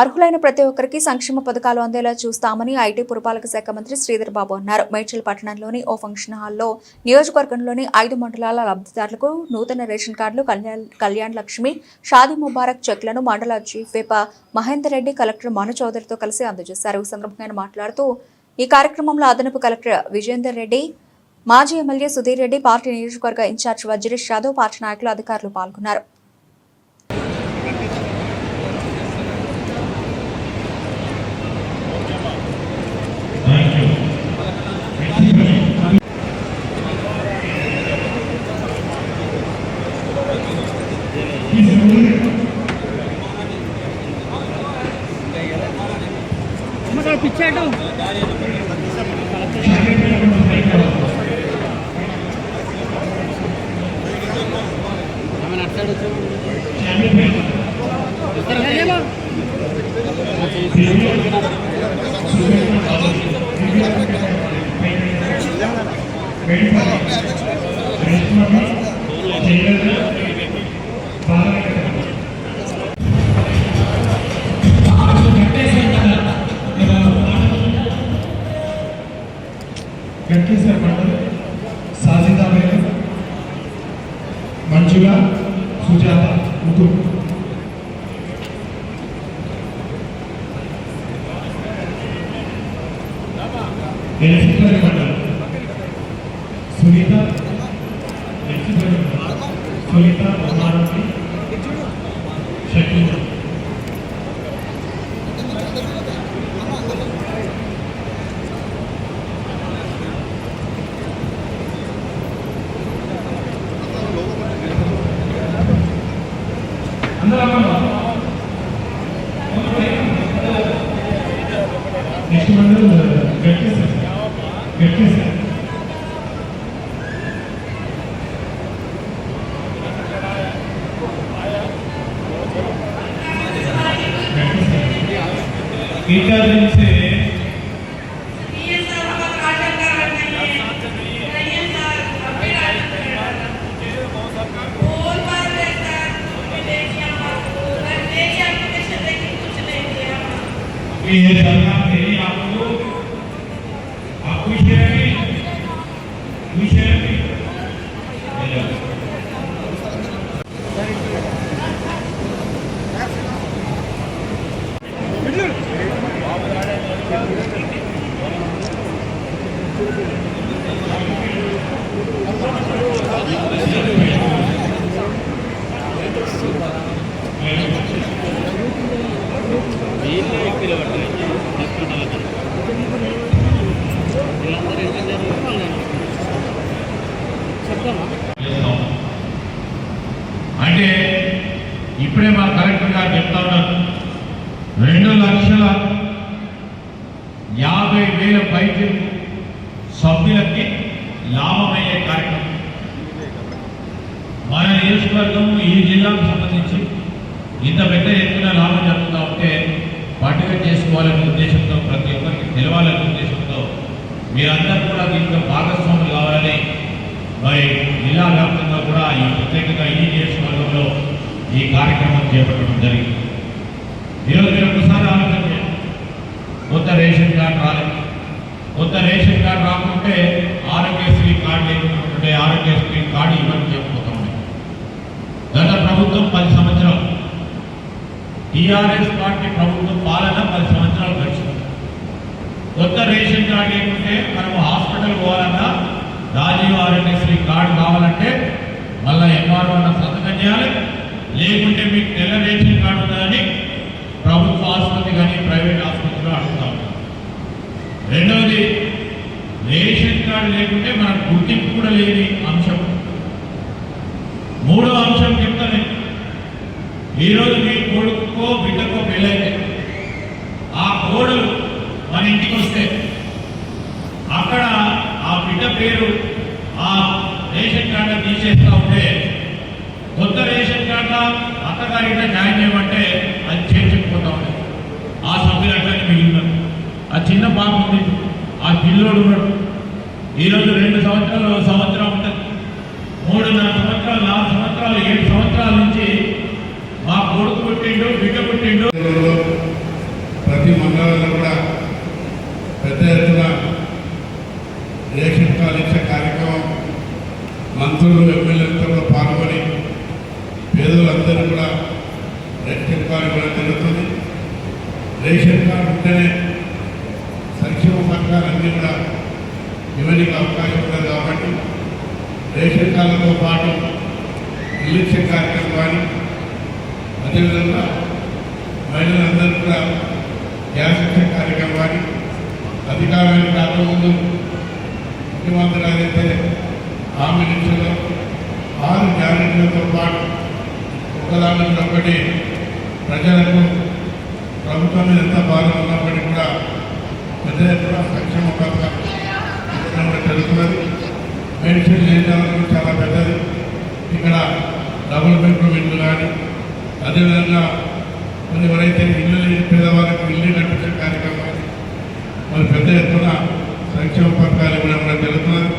అర్హులైన ప్రతి ఒక్కరికి సంక్షేమ పథకాలు అందేలా చూస్తామని ఐటీ పురపాలక శాఖ మంత్రి శ్రీధర్ బాబు అన్నారు. మేడ్చల్ పట్టణంలోని ఓ ఫంక్షన్ హాల్లో నియోజకవర్గంలోని ఐదు మండలాల లబ్ధిదారులకు నూతన రేషన్ కార్డులు కళ్యాణ్ లక్ష్మి షాదీ ముబారక్ చెక్లను మండల చీఫ్ వేప మహేందర్ రెడ్డి కలెక్టర్ మను చౌదరితో కలిసి అందజేశారు. ఈ సందర్భంగా మాట్లాడుతూ ఈ కార్యక్రమంలో అదనపు కలెక్టర్ విజేందర్ రెడ్డి మాజీ ఎమ్మెల్యే సుధీర్ రెడ్డి పార్టీ నియోజకవర్గ ఇన్ఛార్జ్ వజ్రేష్ యాదవ్ పార్టీ నాయకులు అధికారులు పాల్గొన్నారు. పిచ్చాడు గట్కేశ్వర మంజుల సుజాత ముగ్గురు ఎలక్ట్రికల్ మండలం సునీత ఎలక్ట్రికల్ మండలం సునీత ಬಂದು ಗಟ್ಟಿ ಸರ್ ಗಟ್ಟಿ ಸರ್ गीता जी से ये जानना चाहिए వీళ్ళే ఎక్కువ పడుతున్నాయి హాస్పిటల్ అంటే ఇప్పుడే మా కలెక్టర్ గారు చెప్తా ఉన్నారు. రెండు లక్షల యాభై వేల పైకి సభ్యులకి లాభమయ్యే కార్యక్రమం. మన నియోజకవర్గం ఈ జిల్లాకు సంబంధించి ఇంత పెద్ద ఎత్తున లాభం జరుగుతూ ఉంటే పండుగ చేసుకోవాలనే ఉద్దేశంతో ప్రతి ఒక్కరికి తెలవాలనే ఉద్దేశంతో మీరందరూ కూడా దీంట్లో భాగస్వాములు కావాలని మరి జిల్లా వ్యాప్తంగా కూడా ఈ ప్రత్యేకంగా ఈ నియోజకవర్గంలో ఈ కార్యక్రమం చేపట్టడం జరిగింది. ఈరోజు మీరు ఒకసారి ఆలోచన కొత్త రేషన్ కార్డు రాలేదు. కొత్త రేషన్ కార్డు రాకుంటే ఆరోగ్యశ్రీ కార్డు లేకుంటే ఆరోగ్యశ్రీ కార్డు ఇవ్వని చెప్పుకుంటా ఉన్నాయి గత ప్రభుత్వం పది సంవత్సరాలు. టీఆర్ఎస్ పార్టీ ప్రభుత్వం పాలన పది సంవత్సరాలు గడిచింది. కొత్త రేషన్ కార్డు లేకుంటే మనం హాస్పిటల్ పోవాలన్నా రాజీవ్ ఆరోగ్యశ్రీ కార్డు కావాలంటే మళ్ళీ ఎంఆర్ఓ అన్న సంతకం చేయాలి. లేకుంటే మీకు తెల్ల రేషన్ కార్డు ఉందని ప్రభుత్వ ఆసుపత్రి కానీ ప్రైవేట్ ఆసుపత్రిలో అడుగుతా. రెండవది రేషన్ కార్డు లేకుంటే మనకు గుర్తింపు కూడా లేని అంశం. మూడో అంశం చెప్తాను. ఈరోజు మీ కొడుకో బిడ్డకో పెళ్ళైతే ఆ కోడలు ఇంటికి వస్తే. అక్కడ ఆ బిడ్డ పేరు ఆ రేషన్ కార్డు తీసేస్తా ఉంటే కొత్త రేషన్ కార్డు అత్తగారింట జాయిన్ చేయమంటే అది చేర్చుకుపోతా ఉంది ఆ సభ్యులు అట్లనే మిగిలినారు. ఆ చిన్న పాప ఉంది. ఆ పిల్లోడు ఉన్నాడు ఈరోజు రెండు సంవత్సరాలు సంవత్సరం ఉంటుంది మూడున్నర సంవత్సరాలు నాలుగు సంవత్సరాలు ఏడు సంవత్సరాల నుంచి మా కొడుకు పుట్టిండు బిడ్డ పుట్టిండు పెద్ద ఎత్తున రేషన్ కార్డు ఇచ్చే కార్యక్రమం మంత్రులు ఎమ్మెల్యేలతో కూడా పాల్గొని పేదలందరూ కూడా రేషన్ కార్డు కూడా జరుగుతుంది. రేషన్ కార్డు ఉంటేనే సంక్షేమ పథకాలన్నీ కూడా ఇవ్వడానికి అవకాశం ఉంటుంది కాబట్టి రేషన్ కార్డుతో పాటు నిర్లక్ష్య ఇచ్చే కార్యక్రమం కానీ అదేవిధంగా మహిళలందరూ కూడా గ్యాస్ కార్యక్రమాన్ని కార్యక్రమం కానీ అధికారమైన కాకముందు ముఖ్యమంత్రి గారైతే ఆమె నిమిషంలో ప్రజలతో పాటు ఒకదాని ఒకటి ప్రజలకు ప్రభుత్వం మీద ఎంత భారం ఉన్నప్పటికీ కూడా పెద్ద ఎత్తున సంక్షేమ పథకం జరుగుతున్నది. మెడిసిన్ లేదాలను చాలా పెద్దది. ఇక్కడ డబుల్ బెడ్రూమ్ ఇల్లు కానీ అదేవిధంగా మరి ఎవరైతే ఇల్లు లేని పేదవారికి ఇల్లు కట్టించే కార్యక్రమాలు మరి పెద్ద ఎత్తున సంక్షేమ పథకాలు ఇవ్వడం కూడా జరుగుతున్నది.